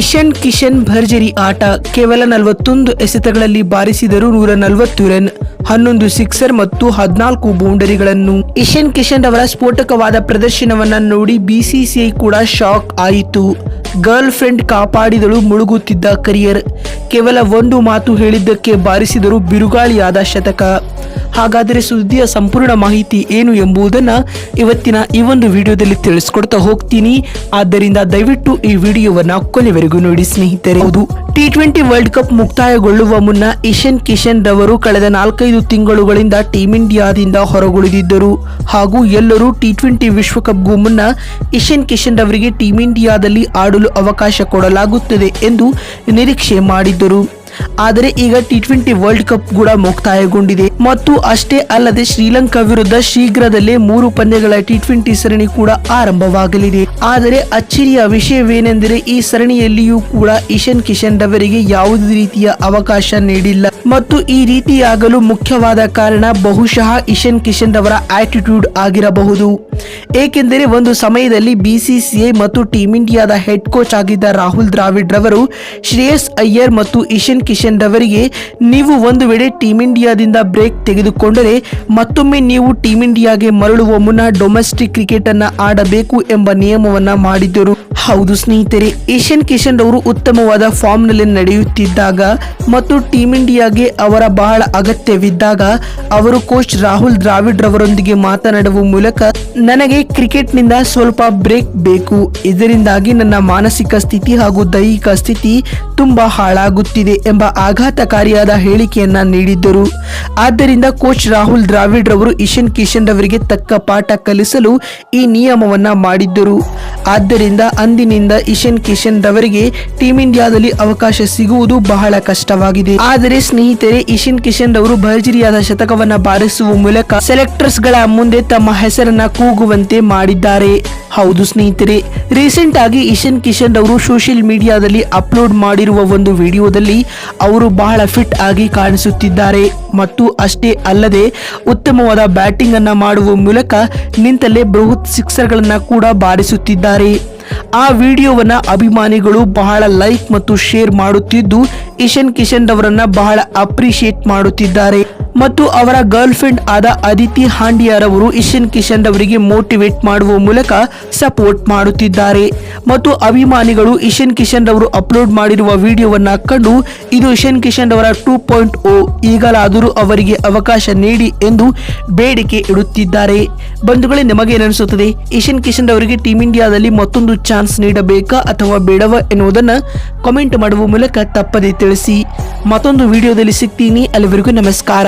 ಇಶನ್ ಕಿಶನ್ ಭರ್ಜರಿ ಆಟ ಕೇವಲ ನಲವತ್ತೊಂದು ಎಸೆತಗಳಲ್ಲಿ ಬಾರಿಸಿದರು ನೂರ ನಲವತ್ತು ರನ್, ಹನ್ನೊಂದು ಸಿಕ್ಸರ್ ಮತ್ತು ಹದಿನಾಲ್ಕು ಬೌಂಡರಿಗಳನ್ನು. ಇಶನ್ ಕಿಶನ್ ಅವರ ಸ್ಫೋಟಕವಾದ ಪ್ರದರ್ಶನವನ್ನ ನೋಡಿ ಬಿಸಿಸಿಐ ಕೂಡ ಶಾಕ್ ಆಯಿತು. ಗರ್ಲ್ ಫ್ರೆಂಡ್ ಕಾಪಾಡಿದಳು ಮುಳುಗುತ್ತಿದ್ದ ಕರಿಯರ್. ಕೇವಲ ಒಂದು ಮಾತು ಹೇಳಿದ್ದಕ್ಕೆ ಬಾರಿಸಿದರು ಬಿರುಗಾಳಿಯಾದ ಶತಕ. ಹಾಗಾದರೆ ಸುದ್ದಿಯ ಸಂಪೂರ್ಣ ಮಾಹಿತಿ ಏನು ಎಂಬುದನ್ನು ಇವತ್ತಿನ ಈ ಒಂದು ವಿಡಿಯೋದಲ್ಲಿ ತಿಳಿಸ್ಕೊಡ್ತಾ ಹೋಗ್ತೀನಿ. ಆದ್ದರಿಂದ ದಯವಿಟ್ಟು ಈ ವಿಡಿಯೋವನ್ನು ಕೊನೆವರೆಗೂ ನೋಡಿ ಸ್ನೇಹಿತರೆ. ಟಿ ಟ್ವೆಂಟಿ ವರ್ಲ್ಡ್ ಕಪ್ ಮುಕ್ತಾಯಗೊಳ್ಳುವ ಮುನ್ನ ಇಶನ್ ಕಿಶನ್ ರವರು ಕಳೆದ ನಾಲ್ಕೈದು ತಿಂಗಳುಗಳಿಂದ ಟೀಂ ಇಂಡಿಯಾದಿಂದ ಹೊರಗುಳಿದಿದ್ದರು. ಹಾಗೂ ಎಲ್ಲರೂ ಟಿ ಟ್ವೆಂಟಿ ವಿಶ್ವಕಪ್ಗೂ ಮುನ್ನ ಇಶನ್ ಕಿಶನ್ ರವರಿಗೆ ಟೀಂ ಇಂಡಿಯಾದಲ್ಲಿ ಆಡಲು ಅವಕಾಶ ಕೊಡಲಾಗುತ್ತದೆ ಎಂದು ನಿರೀಕ್ಷೆ ಮಾಡಿದ್ದರು. ಆದರೆ ಈಗ ಟಿ ಟ್ವೆಂಟಿ ವರ್ಲ್ಡ್ ಕಪ್ ಕೂಡ ಮುಕ್ತಾಯಗೊಂಡಿದೆ. ಮತ್ತು ಅಷ್ಟೇ ಅಲ್ಲದೆ ಶ್ರೀಲಂಕಾ ವಿರುದ್ಧ ಶೀಘ್ರದಲ್ಲೇ ಮೂರು ಪಂದ್ಯಗಳ ಟಿ ಟ್ವೆಂಟಿ ಸರಣಿ ಕೂಡ ಆರಂಭವಾಗಲಿದೆ. ಆದರೆ ಅಚ್ಚರಿಯ ವಿಷಯವೇನೆಂದರೆ ಈ ಸರಣಿಯಲ್ಲಿಯೂ ಕೂಡ ಇಶನ್ ಕಿಶನ್ ರವರಿಗೆ ಯಾವುದೇ ರೀತಿಯ ಅವಕಾಶ ನೀಡಿಲ್ಲ. ಮತ್ತು ಈ ರೀತಿಯಾಗಲು ಮುಖ್ಯವಾದ ಕಾರಣ ಬಹುಶಃ ಇಶನ್ ಕಿಶನ್ ರವರ ಆಟಿಟ್ಯೂಡ್ ಆಗಿರಬಹುದು. ಏಕೆಂದರೆ ಒಂದು ಸಮಯದಲ್ಲಿ ಬಿಸಿಸಿಐ ಮತ್ತು ಟೀಂ ಇಂಡಿಯಾದ ಹೆಡ್ ಕೋಚ್ ಆಗಿದ್ದ ರಾಹುಲ್ ದ್ರಾವಿಡ್ ರವರು ಶ್ರೇಯಸ್ ಅಯ್ಯರ್ ಮತ್ತು ಇಶನ್ ಕಿಶನ್ ರವರಿಗೆ ನೀವು ಒಂದು ವೇಳೆ ಟೀಂ ಇಂಡಿಯಾದಿಂದ ಬ್ರೇಕ್ ತೆಗೆದುಕೊಂಡರೆ ಮತ್ತೊಮ್ಮೆ ನೀವು ಟೀಂ ಇಂಡಿಯಾಗೆ ಮರಳುವ ಮುನ್ನ ಡೊಮೆಸ್ಟಿಕ್ ಕ್ರಿಕೆಟ್ ಅನ್ನ ಆಡಬೇಕು ಎಂಬ ನಿಯಮವನ್ನ ಮಾಡಿದ್ದರು. ಹೌದು ಸ್ನೇಹಿತರೆ ಏಷ್ಯನ್ ಕಿಶನ್ ಅವರು ಉತ್ತಮವಾದ ಫಾರ್ಮ್ನಲ್ಲಿ ನಡೆಯುತ್ತಿದ್ದಾಗ ಮತ್ತು ಟೀಂ ಇಂಡಿಯಾಗೆ ಅವರ ಬಹಳ ಅಗತ್ಯವಿದ್ದಾಗ ಅವರು ಕೋಚ್ ರಾಹುಲ್ ದ್ರಾವಿಡ್ ರವರೊಂದಿಗೆ ಮಾತನಾಡುವ ಮೂಲಕ ನನಗೆ ಕ್ರಿಕೆಟ್ನಿಂದ ಸ್ವಲ್ಪ ಬ್ರೇಕ್ ಬೇಕು. ಇದರಿಂದಾಗಿ ನನ್ನ ಮಾನಸಿಕ ಸ್ಥಿತಿ ಹಾಗೂ ದೈಹಿಕ ಸ್ಥಿತಿ ತುಂಬಾ ಹಾಳಾಗುತ್ತಿದೆ ಎಂಬ ಆಘಾತಕಾರಿಯಾದ ಹೇಳಿಕೆಯನ್ನ ನೀಡಿದ್ದರು. ಆದ್ದರಿಂದ ಕೋಚ್ ರಾಹುಲ್ ದ್ರಾವಿಡ್ ರವರು ಇಶನ್ ಕಿಶನ್ ರವರಿಗೆ ತಕ್ಕ ಪಾಠ ಕಲಿಸಲು ಈ ನಿಯಮವನ್ನ ಮಾಡಿದ್ದರು. ಆದ್ದರಿಂದ ಅಂದಿನಿಂದ ಇಶನ್ ಕಿಶನ್ ರವರಿಗೆ ಟೀಂ ಇಂಡಿಯಾದಲ್ಲಿ ಅವಕಾಶ ಸಿಗುವುದು ಬಹಳ ಕಷ್ಟವಾಗಿದೆ. ಆದರೆ ಸ್ನೇಹಿತರೆ ಇಶನ್ ಕಿಶನ್ ರವರು ಭರ್ಜರಿಯಾದ ಶತಕವನ್ನ ಬಾರಿಸುವ ಮೂಲಕ ಸೆಲೆಕ್ಟರ್ಸ್ಗಳ ಮುಂದೆ ತಮ್ಮ ಹೆಸರನ್ನ ಕೂಗುವಂತೆ ಮಾಡಿದ್ದಾರೆ. ಹೌದು ಸ್ನೇಹಿತರೆ, ರೀಸೆಂಟ್ ಆಗಿ ಇಶನ್ ಕಿಶನ್ ರವರು ಸೋಷಿಯಲ್ ಮೀಡಿಯಾದಲ್ಲಿ ಅಪ್ಲೋಡ್ ಮಾಡಿರುವ ಒಂದು ವಿಡಿಯೋದಲ್ಲಿ ಅವರು ಬಹಳ ಫಿಟ್ ಆಗಿ ಕಾಣಿಸುತ್ತಿದ್ದಾರೆ. ಮತ್ತು ಅಷ್ಟೇ ಅಲ್ಲದೆ ಉತ್ತಮವಾದ ಬ್ಯಾಟಿಂಗ್ ಅನ್ನ ಮಾಡುವ ಮೂಲಕ ನಿಂತಲೇ ಬೃಹತ್ ಸಿಕ್ಸರ್ ಗಳನ್ನ ಕೂಡ ಬಾರಿಸುತ್ತಿದ್ದಾರೆ. ಆ ವಿಡಿಯೋವನ್ನ ಅಭಿಮಾನಿಗಳು ಬಹಳ ಲೈಕ್ ಮತ್ತು ಶೇರ್ ಮಾಡುತ್ತಿದ್ದು ಇಶನ್ ಕಿಶನ್ ಅವರನ್ನ ಬಹಳ ಅಪ್ರಿಶಿಯೇಟ್ ಮಾಡುತ್ತಿದ್ದಾರೆ. ಮತ್ತು ಅವರ ಗರ್ಲ್ ಫ್ರೆಂಡ್ ಆದ ಅದಿತಿ ಹಾಂಡಿಯಾರವರು ಇಶನ್ ಕಿಶನ್ ರವರಿಗೆ ಮೋಟಿವೇಟ್ ಮಾಡುವ ಮೂಲಕ ಸಪೋರ್ಟ್ ಮಾಡುತ್ತಿದ್ದಾರೆ. ಮತ್ತು ಅಭಿಮಾನಿಗಳು ಇಶನ್ ಕಿಶನ್ ರವರು ಅಪ್ಲೋಡ್ ಮಾಡಿರುವ ವಿಡಿಯೋವನ್ನ ಕಂಡು ಇದು ಇಶನ್ ಕಿಶನ್ ರವರ ಟೂ ಪಾಯಿಂಟ್ ಓ ಈಗಲಾದರೂ ಅವರಿಗೆ ಅವಕಾಶ ನೀಡಿ ಎಂದು ಬೇಡಿಕೆ ಇಡುತ್ತಿದ್ದಾರೆ. ಬಂಧುಗಳೇ, ನಿಮಗೆ ಏನಿಸುತ್ತದೆ? ಇಶನ್ ಕಿಶನ್ ಅವರಿಗೆ ಟೀಮ್ ಇಂಡಿಯಾದಲ್ಲಿ ಮತ್ತೊಂದು ಚಾನ್ಸ್ ನೀಡಬೇಕಾ ಅಥವಾ ಬೇಡವ ಎನ್ನುವುದನ್ನು ಕಮೆಂಟ್ ಮಾಡುವ ಮೂಲಕ ತಪ್ಪದೆ ತಿಳಿಸಿ. ಮತ್ತೊಂದು ವಿಡಿಯೋದಲ್ಲಿ ಸಿಗ್ತೀನಿ. ಅಲ್ಲಿವರೆಗೂ ನಮಸ್ಕಾರ.